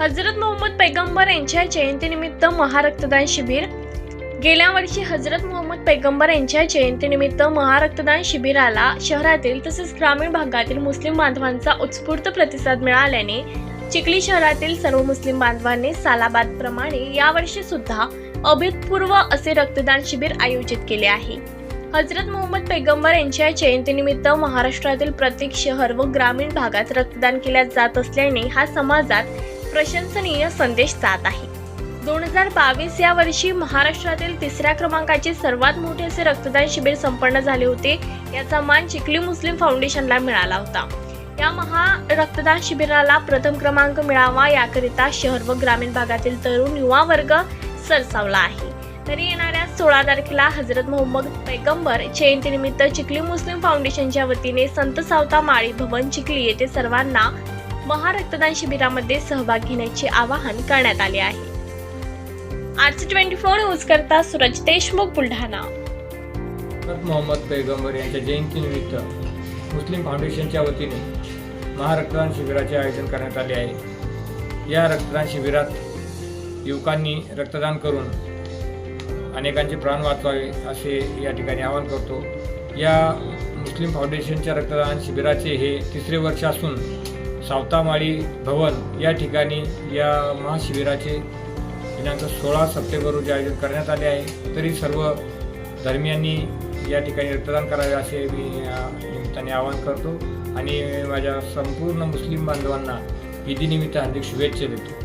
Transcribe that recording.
हजरत मोहम्मद पैगंबर यांच्या जयंतीनिमित्त महारक्तदान शिबिर. गेल्या वर्षी हजरत मोहम्मद पैगंबर यांच्या जयंतीनिमित्त महारक्तदान शिबिराला शहरातील तसेच ग्रामीण भागातील मुस्लिम बांधवांचा उत्स्फूर्त प्रतिसाद मिळाल्याने चिखली शहरातील सर्व मुस्लिम बांधवांनी सालाबादप्रमाणे यावर्षी सुद्धा अभूतपूर्व असे रक्तदान शिबिर आयोजित केले आहे. हजरत मोहम्मद पैगंबर यांच्या जयंतीनिमित्त महाराष्ट्रातील प्रत्येक शहर व ग्रामीण भागात रक्तदान केल्या जात असल्याने हा समाजात प्रशंसनीय संदेश जात आहे. दोन हजार बावीस या वर्षी महाराष्ट्रातील तिसऱ्या क्रमांकाचे सर्वात मोठे असे रक्तदान शिबिर संपन्न झाले होते. याचा मान चिखली मुस्लिम फाउंडेशनला मिळाला होता. या महा रक्तदान शिबिराला प्रथम क्रमांक मिळावा याकरिता शहर व ग्रामीण भागातील तरुण युवा वर्ग सरसावला आहे. तरी येणाऱ्या सोळा तारखेला हजरत मोहम्मद पैगंबर जयंतीनिमित्त चिखली मुस्लिम फाउंडेशनच्या वतीने संत सावता माळी भवन चिखली येथे सर्वांना महारक्तदान शिबिरामध्ये सहभाग घेण्याचे आवाहन करण्यात आले आहे. आरसी ट्वेंटी फोर न्यूज करता सूरज देशमुख बुलढाणा. मोहम्मद पैगंबर यांच्या जयंतीनिमित्त मुस्लिम फाउंडेशनच्या वतीने महारक्तदान शिबिराचे आयोजन करण्यात आले आहे. या रक्तदान शिबिरात युवकांनी रक्तदान करून अनेकांचे प्राण वाचवावे असे या ठिकाणी आवाहन करतो. या मुस्लिम फाउंडेशनच्या रक्तदान शिबिराचे हे तिसरे वर्ष असून सावतामाळी भवन या ठिकाणी या महाशिबिराचे दिनांक सोळा सप्टेंबर रोजी आयोजन करण्यात आले आहे. तरी सर्व धर्मियांनी या ठिकाणी रक्तदान करावे असे मी या निमित्ताने आवाहन करतो. आणि माझ्या संपूर्ण मुस्लिम बांधवांना ईदीनिमित्त हार्दिक शुभेच्छा देतो.